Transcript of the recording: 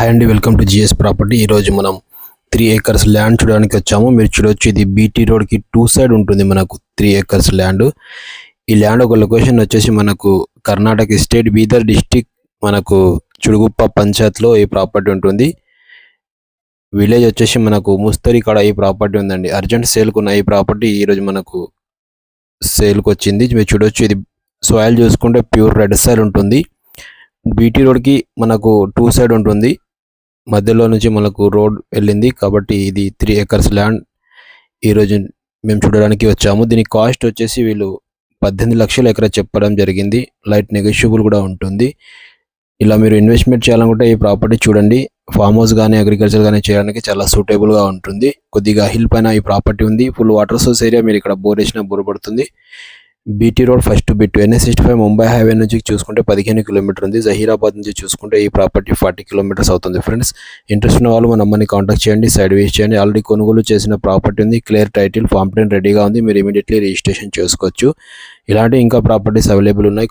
Hi అండి welcome to GS property. ఈరోజు మనం త్రీ ఏకర్స్ ల్యాండ్ చూడడానికి వచ్చాము. మీరు చూడొచ్చు ఇది బీటీ రోడ్కి టూ సైడ్ ఉంటుంది మనకు త్రీ ఏకర్స్ ల్యాండ్. ఈ ల్యాండ్ ఒక లొకేషన్ వచ్చేసి మనకు కర్ణాటక స్టేట్ బీదర్ డిస్టిక్ మనకు చుడుగుప్ప పంచాయత్లో ఈ ప్రాపర్టీ ఉంటుంది. విలేజ్ వచ్చేసి మనకు ముస్తరి కాడ ఈ ప్రాపర్టీ ఉందండి. అర్జెంట్ సేల్కు ఉన్న ఈ ప్రాపర్టీ ఈరోజు మనకు సేల్కి వచ్చింది. మీరు చూడొచ్చు ఇది సాయిల్ చూసుకుంటే ప్యూర్ రెడ్ సాయిల్ ఉంటుంది. బీటీ రోడ్కి మనకు టూ సైడ్ ఉంటుంది. మధ్యలో నుంచి మనకు రోడ్ వెళ్ళింది కాబట్టి ఇది త్రీ ఎకర్స్ ల్యాండ్ ఈరోజు మేము చూడడానికి వచ్చాము. దీని కాస్ట్ వచ్చేసి వీళ్ళు పద్దెనిమిది లక్షల ఎకర చెప్పడం జరిగింది. లైట్ నెగోషియబుల్ కూడా ఉంటుంది. ఇలా మీరు ఇన్వెస్ట్మెంట్ చేయాలనుకుంటే ఈ ప్రాపర్టీ చూడండి. ఫామ్ హౌస్ కానీ అగ్రికల్చర్ కానీ చేయడానికి చాలా సూటబుల్గా ఉంటుంది. కొద్దిగా హిల్ పైన ఈ ప్రాపర్టీ ఉంది. ఫుల్ వాటర్ సోర్స్ ఏరియా మీరు ఇక్కడ బోర్ వేసినా బోర్ పడుతుంది. BT road first bit NS sixty five Mumbai highway నుంచి చూసుకుంటే పదిహేను కిలోమీటర్ ఉంది. జహీరాబాద్ నుంచి చూసుకుంటే ఈ ప్రాపర్టీ ఫార్టీ కిలోమీటర్స్ అవుతుంది. ఫ్రెండ్స్ ఇంట్రెస్ట్ ఉన్న వాళ్ళు మన అమ్మని కాంటాక్ట్ చేయండి సైడ్ వేస్ చేయండి. ఆల్రెడీ కొనుగోలు చేసిన ప్రాపర్టీ ఉంది. క్లియర్ టైటిల్ ఫామ్ ప్రింట్ రెడీగా ఉంది. మీరు ఇమీడియట్లీ రిజిస్ట్రేషన్ చేసుకోవచ్చు. ఇలాంటి ఇంకా ప్రాపర్టీస్ అవైలబుల్ ఉన్నాయి.